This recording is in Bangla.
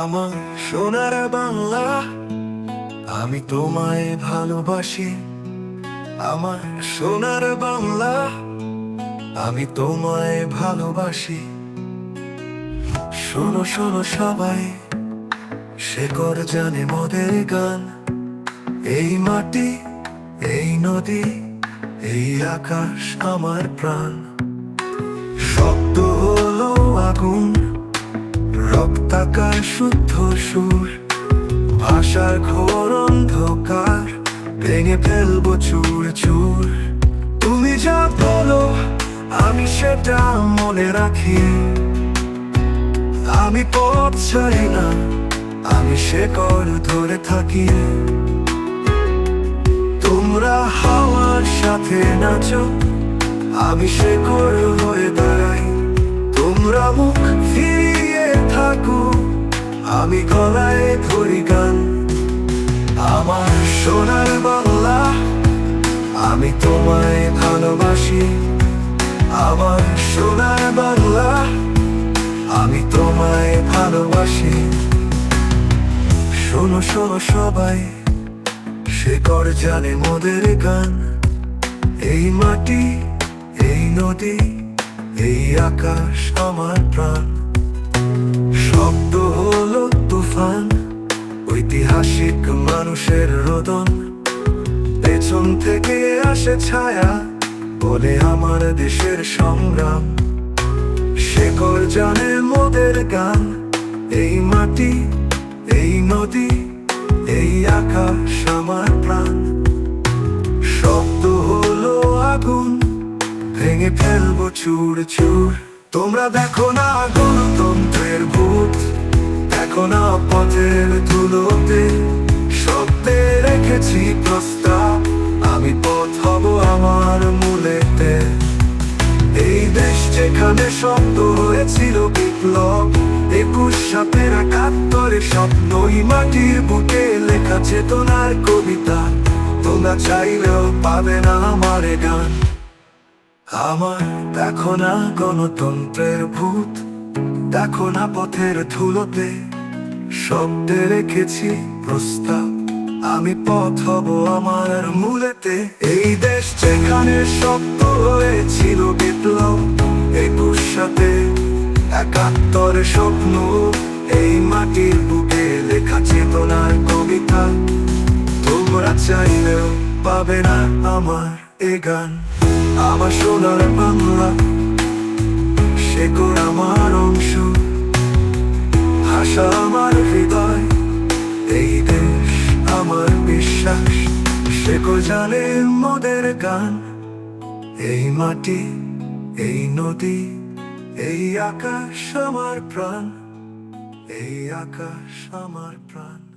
আমার সোনার বাংলা, আমি তোমায় ভালোবাসি। আমার সোনার বাংলা, আমি তোমায় ভালোবাসি। শোনো শোনো সবাই শেকর জানে মোদের গান। এই মাটি, এই নদী, এই আকাশ আমার প্রাণ। শব্দ হলো আগুন রক্তাকার শুদ্ধ সুর, ভাষার ঘোর অন্ধকার, ভেঙে ফেলব চুর চুর। তুমি যা বলো, আমি সেটা মনে রাখি। আমি পথ ছাড়ি না, আমি সে কর ধরে থাকি। তোমরা হাওয়ার সাথে নাচো, আমি সে হয়ে থাকো, আমি গলায় ধরি গান। আমার সোনার বাংলা, আমি তোমায় ভালোবাসি। আমার সোনার বাংলা, আমি তোমায় ভালোবাসি। শোনো শোনো সবাই শেকড় জানে মোদের গান। এই মাটি, এই নদী, এই আকাশ আমার প্রাণ। শব্দ হলো তুফান, ঐতিহাসিক মানুষের রোদন। পেছন থেকে আসে ছায়া, বলে আমার দেশের সংগ্রাম। শেকড় জানে মোদের গান, এই মাটি, এই নদী, এই আকাশ আমার প্রাণ। শব্দ হলো আগুন, ভেঙে ফেলব চুর চুর তোমরা দেখো না গণতন্ত্রের ভূত, দেখো না পথের ধুলোতে। শব্দে রেখেছি প্রস্তাব, আমি পথ হব আমার মূলেতে। এই দেশ যেখানে শব্দ হয়েছিল বিপ্লব, একুশ সাপের একাত্তরে স্বপ্নই মাটির বুকে লেখা চেতনার কবিতা। তোমরা চাইলেও পাবে না আমার গান। আমার দেখো না গণতন্ত্রের ভূত, দেখো না পথের ধুলোতে শব্দে রেখেছি প্রস্তাব। আমি পথ হব আমার মূলেতে। এই দেশ যেখানে শব্দ হয়েছিল বিপ্লব একুশ সাথে একাত্তর স্বপ্ন, এই মাটির বুকে লেখা চেতনার কবিতা। তোমরা চাইলেও পাবে না আমার এ গান। আমার সোনার বাংলা শেকড় আমার অংশ। ভাষা আমার হৃদয়, এই দেশ আমার বিশ্বাস। শেকড় জানে মোদের গান, এই মাটি, এই নদী, এই আকাশ আমার প্রাণ, এই আকাশ আমার প্রাণ।